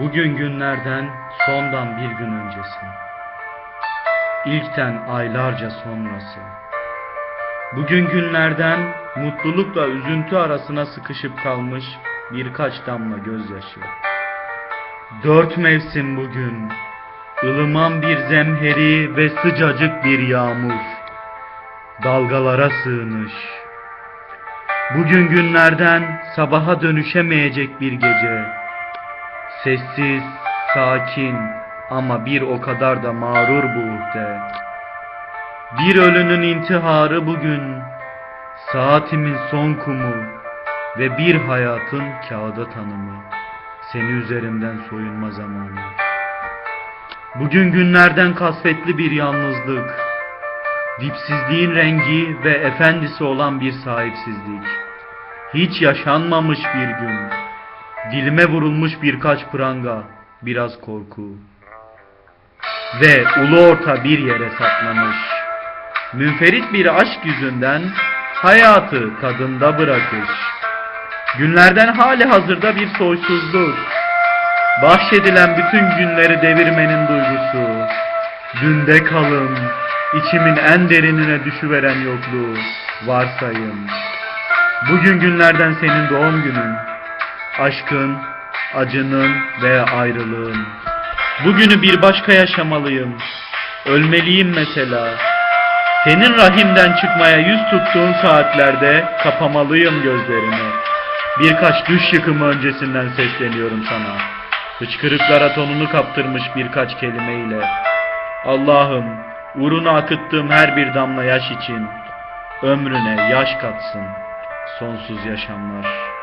Bugün günlerden sondan bir gün öncesi. İlkten aylarca sonrası. Bugün günlerden mutlulukla üzüntü arasına sıkışıp kalmış birkaç damla gözyaşı. Dört mevsim bugün, ılıman bir zemheri ve sıcacık bir yağmur. Dalgalara sığınış. Bugün günlerden sabaha dönüşemeyecek bir gece. Sessiz, sakin ama bir o kadar da mağrur bu uhde. Bir ölünün intiharı bugün, saatimin son kumu ve bir hayatın kağıda tanımı. Seni üzerimden soyunma zamanı. Bugün günlerden kasvetli bir yalnızlık, dipsizliğin rengi ve efendisi olan bir sahipsizlik. Hiç yaşanmamış bir gün. Dilime vurulmuş birkaç pranga, biraz korku. Ve ulu orta bir yere saklamış. Münferit bir aşk yüzünden hayatı tadında bırakış. Günlerden hali hazırda bir soysuzluk. Bahşedilen bütün günleri devirmenin duygusu. Dünde kalın, içimin en derinine düşüveren yokluğu, varsayım. Bugün günlerden senin doğum günün aşkın, acının ve ayrılığın. Bugünü bir başka yaşamalıyım. Ölmeliyim mesela. Senin rahimden çıkmaya yüz tuttuğun saatlerde kapamalıyım gözlerimi. Birkaç düş yıkımı öncesinden sesleniyorum sana. Hıçkırıklara tonunu kaptırmış birkaç kelimeyle. Allah'ım, uğruna akıttığım her bir damla yaş için ömrüne yaş katsın sonsuz yaşamlar.